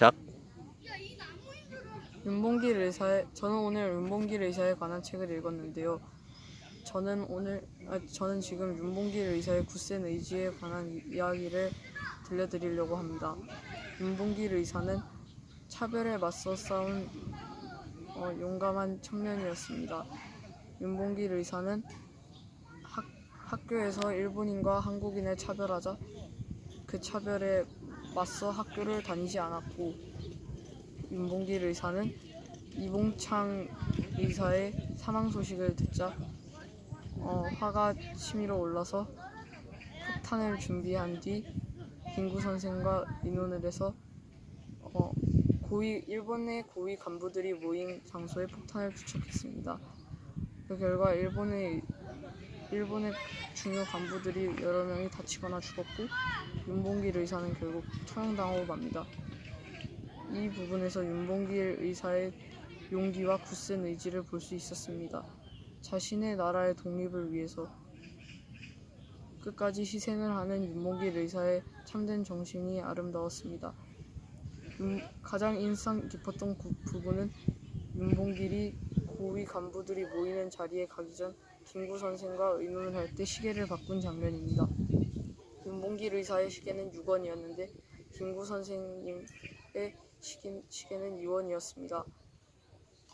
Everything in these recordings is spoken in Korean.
시작. 윤봉길 의사의 저는 오늘 윤봉길 의사에 관한 책을 읽었는데요. 저는 오늘 아, 저는 지금 윤봉길 의사의 굳센 의지에 관한 이- 이야기를 들려드리려고 합니다. 윤봉길 의사는 차별에 맞서 싸운 어, 용감한 청년이었습니다. 윤봉길 의사는 학, 학교에서 일본인과 한국인을 차별하자 그 차별에 맞서 학교를 다니지 않았고 윤봉길 의사는 이봉창 의사의 사망 소식을 듣자 어, 화가 치밀어 올라서 폭탄을 준비한 뒤 김구 선생과 의논을 해서 어, 고위 일본의 고위 간부들이 모인 장소에 폭탄을 투척했습니다. 그 결과 일본의 일본의 중요 간부들이 여러 명이 다치거나 죽었고 윤봉길 의사는 결국 처형당하고 맙니다. 이 부분에서 윤봉길 의사의 용기와 굳센 의지를 볼 수 있었습니다. 자신의 나라의 독립을 위해서 끝까지 희생을 하는 윤봉길 의사의 참된 정신이 아름다웠습니다. 윤- 가장 인상 깊었던 구- 부분은 윤봉길이 고위 간부들이 모이는 자리에 가기 전 김구 선생과 의논을 할 때 시계를 바꾼 장면입니다. 윤봉길 의사의 시계는 6원이었는데 김구 선생님의 시계, 시계는 2원이었습니다.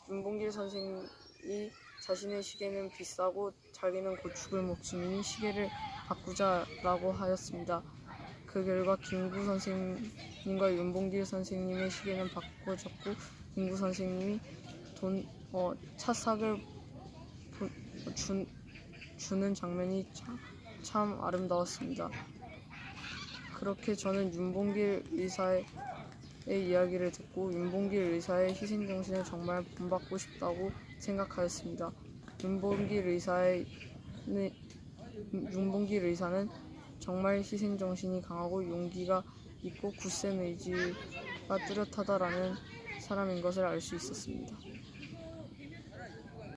윤봉길 선생이 자신의 시계는 비싸고 자기는 곧 죽을 목숨이니 시계를 바꾸자라고 하였습니다. 그 결과 김구 선생님과 윤봉길 선생님의 시계는 바꿔졌고 김구 선생님이 돈 어, 차삭을 보- 준, 주는 장면이 참, 참 아름다웠습니다. 그렇게 저는 윤봉길 의사의 이야기를 듣고 윤봉길 의사의 희생 정신을 정말 본받고 싶다고 생각하였습니다. 윤봉길 의사의 네, 윤봉길 의사는 정말 희생 정신이 강하고 용기가 있고 굳센 의지가 뚜렷하다라는 사람인 것을 알 수 있었습니다.